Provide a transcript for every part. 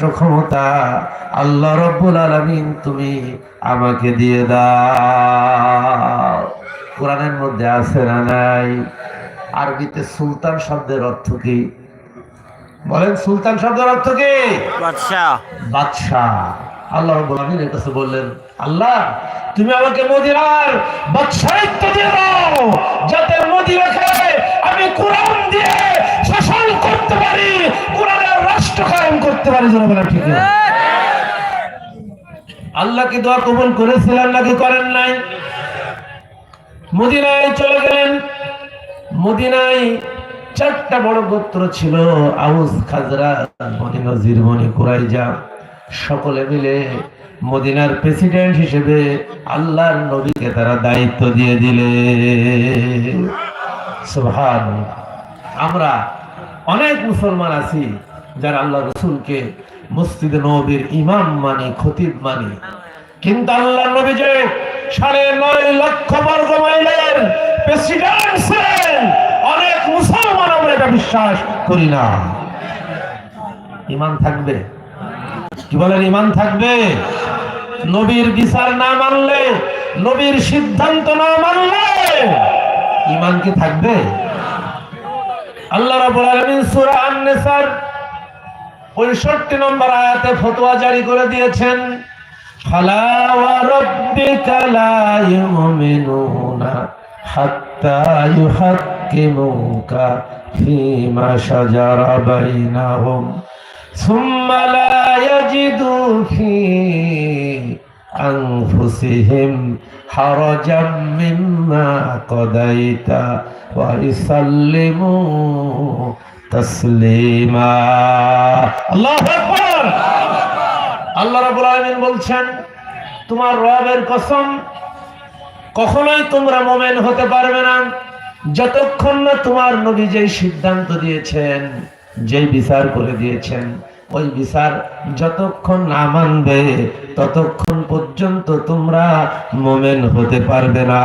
রাষ্ট্র ক্ষমতা আল্লাহ রব্বুল আলমিন তুমি আমাকে দিয়ে দাও। কোরআনের মধ্যে আছে না নাই? আরবিতে সুলতান শব্দের অর্থ কি? বলেন সুলতান শব্দের অর্থ কি? বাদশাহ। বাদশাহ। আল্লাহ রাব্বুল আলামিন এর কাছে বললেন আল্লাহ তুমি আমাকে মদিনার বাদশাহিত্ব দিয়ে দাও যাতে মদিনাকে আমি কোরআন দিয়ে শাসন করতে পারি কোরআনের রাষ্ট্র পারি যেন বলেন ঠিক? আল্লাহ কি দোয়া কবুল করেছিলেন নাকি করেন নাই। মদিনায় চলে গেলেন। মদিনায় চারটা বড় গোত্র ছিল, আউস খাজরা বনি নজির কুরাইজা। সকলে মিলে মদিনার প্রেসিডেন্ট হিসেবে আল্লাহর নবীকে তারা দায়িত্ব দিয়ে দিলে। সুবহান আমরা অনেক মুসলমান আছি যারা আল্লাহ রসুলকে মসজিদে নবীর ইমাম মানি, খতিব মানি। কিন্তু আল্লাহ নবী যে সাড়ে নয় লক্ষ বর্গ মাইলের প্রেসিডেন্ট ছিলেন, অনেক মুসলমান আমরা এটা বিশ্বাস করি না। ইমান থাকবে? কি বলেন, ইমান থাকবে? নবীর বিচার না মানলে, নবীর সিদ্ধান্ত না মানলে ইমান কি থাকবে? আল্লাহ রাব্বুল আলামিন সূরা আন-নিসার 65 নম্বর আয়াতে ফতোয়া জারি করে দিয়েছেন ফালা ওয়া রাব্বিকা লা ইউমিনুনা হাত্তা ইউহাক্কিমুকা ফীমা শাজারা বাইনাহুম সুম্মা লা ইয়াজিদু ফী أنفسهم حرجا مما قضيت ويسلموا তসলিমা। আল্লাহ আকবার। আল্লাহ রাবুল আলমিন বলছেন, তোমার রবের কসম, কখনোই তোমরা মোমেন হতে পারবে না। যতক্ষণ না তোমার নবী যেই সিদ্ধান্ত দিয়েছেন, যেই বিচার করে দিয়েছেন, ওই বিচার যতক্ষণ না মানবে, ততক্ষণ পর্যন্ত তোমরা মোমেন হতে পারবে না।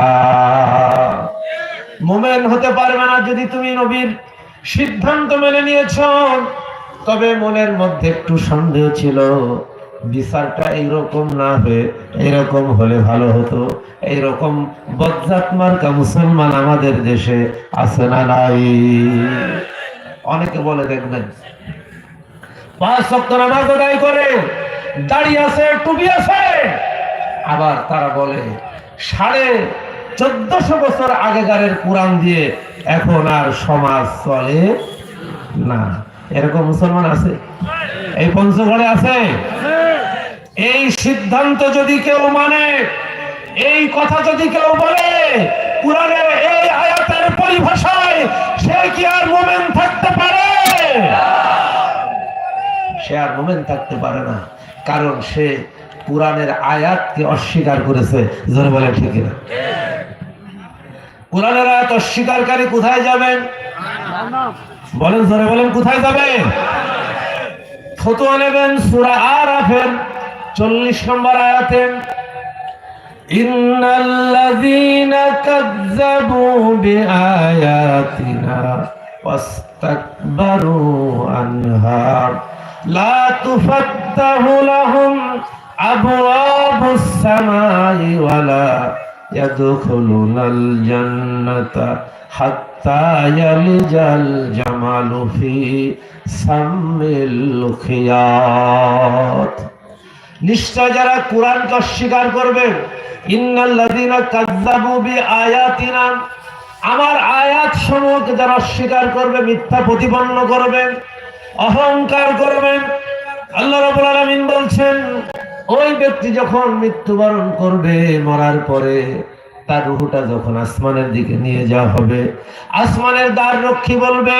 মোমেন হতে পারবে না যদি তুমি নবীর সিদ্ধান্ত মেনে নিয়েছ। তবে মনের মধ্যে একটু সন্দেহ ছিল। বিচারটা এইরকম না হয়ে এরকম হলে ভালো হতো। এইরকম বজ্জাত মুসলমান আমাদের দেশে আছে না নাই? অনেকে বলে দেখবেন, পাঁচ সপ্ত নামাজ আদায় করে দাড়ি আছে, টুপি আছে। আবার তারা বলে, সাড়ে চোদ্দশো বছর আগেকারের কোরআন দিয়ে এখন আর সমাজ চলে না। এরকম মুসলমান আছে? এই পঞ্চগড়ে আছে? এই সিদ্ধান্ত যদি কেউ মানে এই কথা যদি কেউ বলে কোরআনের এই আয়াতের পরিভাষায় সে কি আর মোমেন থাকতে পারে? সে আর মোমেন থাকতে পারে না, কারণ সে কোরআনের আয়াতকে অস্বীকার করেছে। জোরে বলে ঠিক না কোরআনের আয়াত অস্বীকারী কোথায় যাবেন? বলেন, জোরে বলেন, কোথায় যাবেন ফতোয়া নেবেন সূরা আরাফের 40 নম্বর আয়াতে। ইন্নাল্লাযীনা কাযযাবু বিআয়াতিনা ওয়াস্তাকবারু আনহা। লা তুফাত্তাহু লাহুম আবওয়াবুস সামাই ওয়ালা ইয়াদখুলুনাল জান্নাতা হাত্তা ইয়ালিজাল জামালু ফি সামিল খিয়াত নিশ্চয় যারা কোরআনকে অস্বীকার করবে, ইন্নাল্লাযীনা কাযযাবু বিআয়াতিনা, আমার আয়াত সমূহকে যারা অস্বীকার করবে, মিথ্যা প্রতিপন্ন করবেন অহংকার করবেন আল্লাহ রাব্বুল আলামিন বলছেন ওই ব্যক্তি যখন মৃত্যুবরণ করবে, মরার পরে তার রুহুটা যখন আসমানের দিকে নিয়ে যাওয়া হবে, আসমানের দ্বার রক্ষী বলবে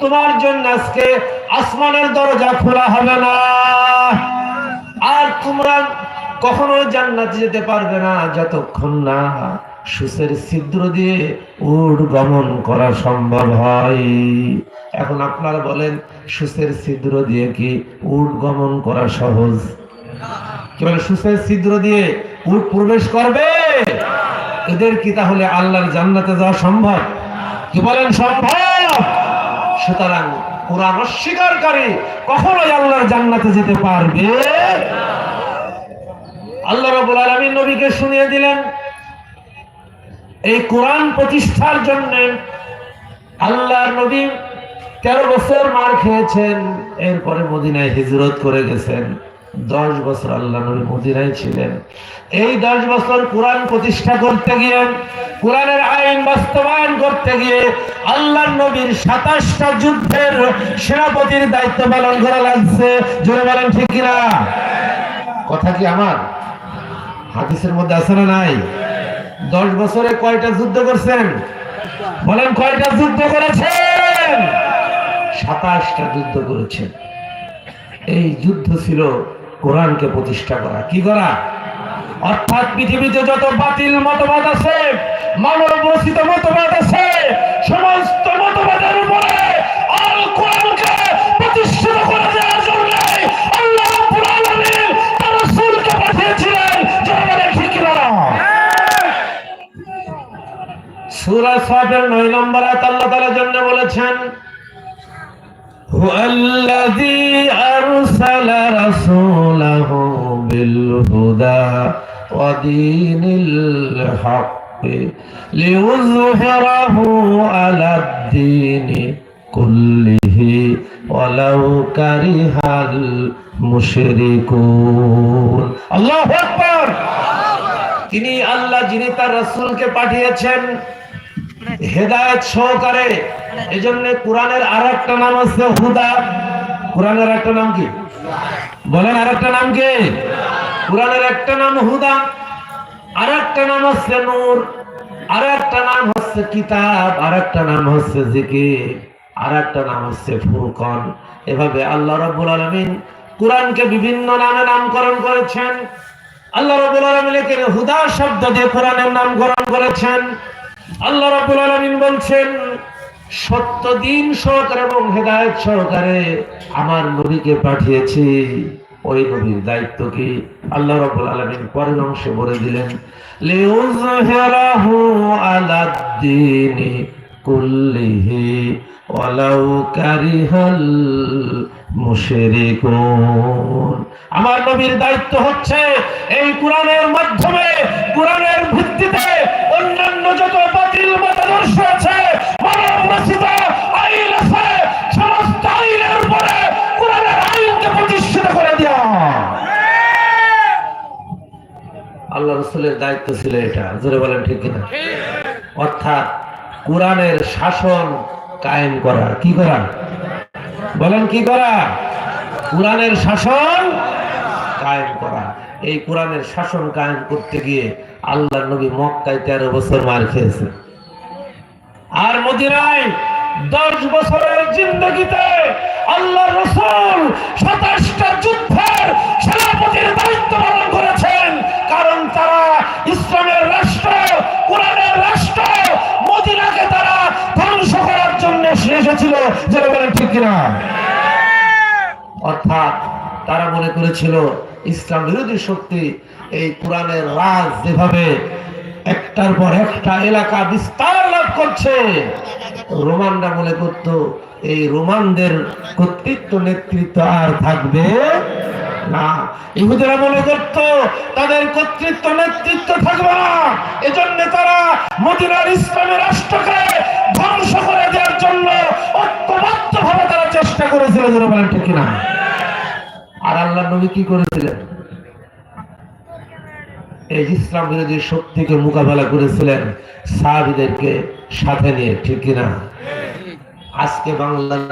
তোমার জন্য আজকে আসমানের দরজা খোলা হবে না। আর তোমরা কখনো জান্নাতে যেতে পারবে না যতক্ষণ না সুসের ছিদ্র দিয়ে উড গমন করা সম্ভব হয়। এখন আপনারা বলেন সুসের ছিদ্র দিয়ে কি উড গমন করা সহজ? বলে সুসের ছিদ্র দিয়ে উট প্রবেশ করবে? এদের কি তাহলে আল্লাহর জান্নাতে যাওয়া সম্ভব? কি বলেন, সম্ভব? সুতরাং কোরআন অস্বীকারী কখনোই আল্লাহর জান্নাতে যেতে পারবে আল্লাহ রাব্বুল আলামিন নবীকে শুনিয়ে দিলেন এই কোরআন প্রতিষ্ঠার জন্য আল্লাহর নবী তেরো বছর মার খেয়েছেন, এরপরে মদিনায় হিজরত করে গেছেন। দশ বছর আল্লাহ নবী মদিনায় ছিলেন। এই দশ বছর কোরআন প্রতিষ্ঠা করতে গিয়ে, কোরআনের আইন বাস্তবায়ন করতে গিয়ে আল্লাহ নবীর সাতাশটা যুদ্ধের সেনাপতির দায়িত্ব পালন করা লাগছে। জোরে বলেন ঠিক কথা কি আমার? হাদিসের মধ্যে আছে না নাই? দশ বছরে কয়টা যুদ্ধ করছেন? বলেন, কয়টা যুদ্ধ করেছেন? সাতাশটা যুদ্ধ করেছেন। এই যুদ্ধ ছিল কোরআনকে প্রতিষ্ঠা করা। কি করা? অর্থাৎ পৃথিবীতে যত বাতিল মতবাদ আছে, মানব রচিত মতবাদ আছে, সমস্ত মতবাদের সুরা সাফের নয় নম্বর আয়াত আল্লাহ তাআলা জন্য বলেছেন, হুয়াল্লাযী আরসালা রাসূলাহু বিল হুদা ওয়া দীনিল হক লিউযহিরাহু আলাদ দীনি কুল্লিহি ওয়ালাউ কারিহাল মুশরিকুন। আল্লাহু আকবার! তিনি আল্লাহ যিনি তার রাসূলকে পাঠিয়েছেন হেদায়েত সহকারে। এজন্য কোরআনের আর একটা নাম আছে হুদা। কোরআনের একটা নাম কি? বলেন আর একটা নাম কি? কোরআনের একটা নাম হুদা। আর একটা নাম হচ্ছে নূর। আর একটা নাম হচ্ছে কিতাব। আর একটা নাম হচ্ছে জিকির। আর একটা নাম হচ্ছে ফুরকন। এভাবে আল্লাহ রাব্বুল আলামিন কোরআনকে বিভিন্ন নামে নামকরণ করেছেন। আল্লাহ রাব্বুল আলামিন হুদা শব্দ দিয়ে কোরআনের নামকরণ করেছেন। আল্লাহ রাব্বুল আলামিন বলছেন সত্য দিন সহকারে এবং হেদায়েত সহকারে আমার নবীকে পাঠিয়েছি। ওই নবীর দায়িত্ব কি? আল্লাহ রাব্বুল আলামিন পরের অংশে বলে দিলেন, লিউযহিরাহু আলাদ-দীনি কুল্লিহি ওয়ালাউ কারিহাল মুশরিকুন। আমার নবীর দায়িত্ব হচ্ছে, এই কোরআনের মাধ্যমে, কোরআনের ভিত্তিতে রসুলের দায়িত্ব ছিল এটা। জোরে বলেন ঠিক কিনা? অর্থাৎ কোরআনের শাসন কায়েম করা। কি করা? বলেন কি করা? কোরআনের শাসন কায়েম করা। এই কোরআনের শাসন কায়েম করতে গিয়ে আল্লাহ নবী মক্কায় তেরো বছর মার খেয়েছে। আর মদিনায় দশ বছরের জিন্দগিতে আল্লাহ রসুল সাতাশটা যুদ্ধের এসেছিল যেটা বলেন ঠিক কিনা? অর্থাৎ তারা মনে করেছিল, ইসলাম বিরোধী শক্তি এই কোরআনের রাজ যেভাবে একটার পর একটা এলাকা বিস্তার লাভ করছে, রোমানরা মনে করত, এই রোমানদের কর্তৃত্ব, নেতৃত্ব আর থাকবে না। ইহুদিরা মনে করত, তাদের কর্তৃত্ব, নেতৃত্ব থাকবে না। এজন্য তারা মদিনার ইসলামের রাষ্ট্রকে ধ্বংস করে দেওয়ার জন্য ঐক্যবদ্ধ ভাবে তারা চেষ্টা করেছিল, যেন বলেন ঠিক কিনা। আর আল্লাহ নবী কি করেছিলেন? এই ইসলাম বিরোধী শক্তিকে মোকাবেলা করেছিলেন সাহাবিদেরকে সাথে নিয়ে, ঠিক কিনা? আজকে বাংলার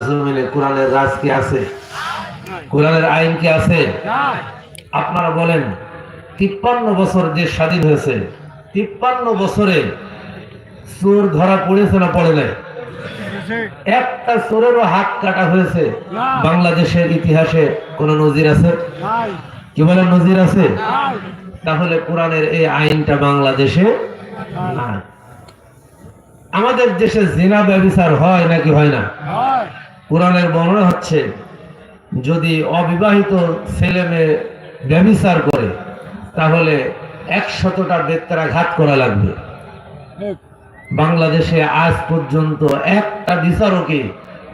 জমিনে কোরআনের রাজ কি আছে? কোরআনের আইন কি আছে? আপনারা বলেন তিপ্পান্ন বছর যে স্বাধীন হয়েছে তিপ্পান্ন বছরে চোর ধরা পড়েছে না পড়ে নাই? একটা চোরেরও হাত কাটা হয়েছে। বাংলাদেশের ইতিহাসে কোন নজির আছে? কি বলে নজির আছে? তাহলে কোরআনের এই আইনটা বাংলাদেশে আমাদের দেশে জিনা ব্যবচার হয় নাকি হয় না? কোরআনের বর্ণনা হচ্ছে যদি অবিবাহিত ছেলে মেয়ে ব্যবচার করে তাহলে একশতটা বেত্রাঘাত করা লাগবে। বাংলাদেশে আজ পর্যন্ত একটা বিচারকে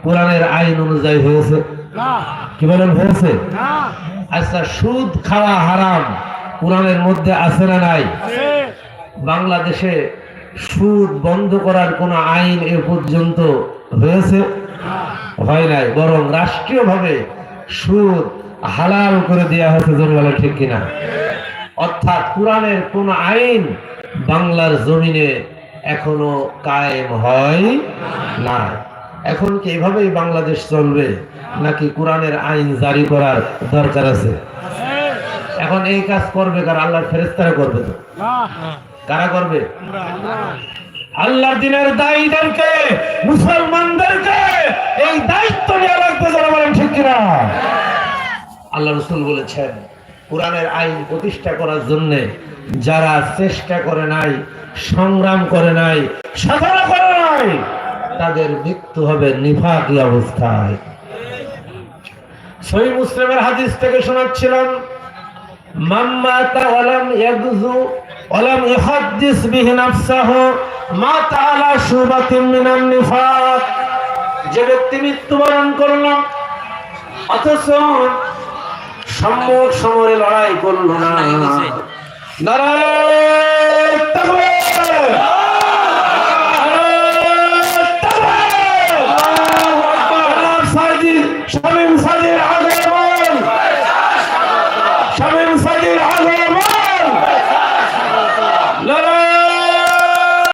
কোরআনের আইন অনুযায়ী হয়েছে। কি বলেন হয়েছে? আচ্ছা সুদ খাওয়া হারাম কোরআনের মধ্যে আছে না নাই? বাংলাদেশে সুদ বন্ধ করার কোন আইন এ পর্যন্ত হয়েছে? হয় নাই বরং রাষ্ট্রীয়ভাবে সুদ হালাল করে দেওয়া হয়েছে জনগণ ঠিক কিনা? অর্থাৎ কোরআনের কোন আইন বাংলার জমিনে এখনও কায়েম হয় না এখন কি এইভাবেই বাংলাদেশ চলবে নাকি কোরআনের আইন জারি করার দরকার আছে? এখন এই কাজ করবে কার? আল্লাহর ফেরেস্তারা করবে তো। কারা করবে? আল্লাহর দিনের দায়ীদেরকে, মুসলমানদেরকে এই দায়িত্ব নেওয়া লাগবে যারা বলেন ঠিক কিনা? আল্লাহ রসুল বলেছেন, কোরআনের আইন প্রতিষ্ঠা করার জন্য যারা চেষ্টা করে নাই, সংগ্রাম করে নাই, সাধনা করে নাই, তাদের মৃত্যু হবে নিফাকি অবস্থায়। সহি মুসলিমের হাদিস থেকে শোনাচ্ছিলাম মাম্মাতা ওয়ালাম ইয়াগজু ওয়ালাম ইহাদ্দিস বিহি নাফসাহু মাতা আলা শুবাতিন মিনান নিফাক। যে ব্যক্তি মৃত্যুবরণ করল অথচ সম্মুখ সমরে লড়াই করল না।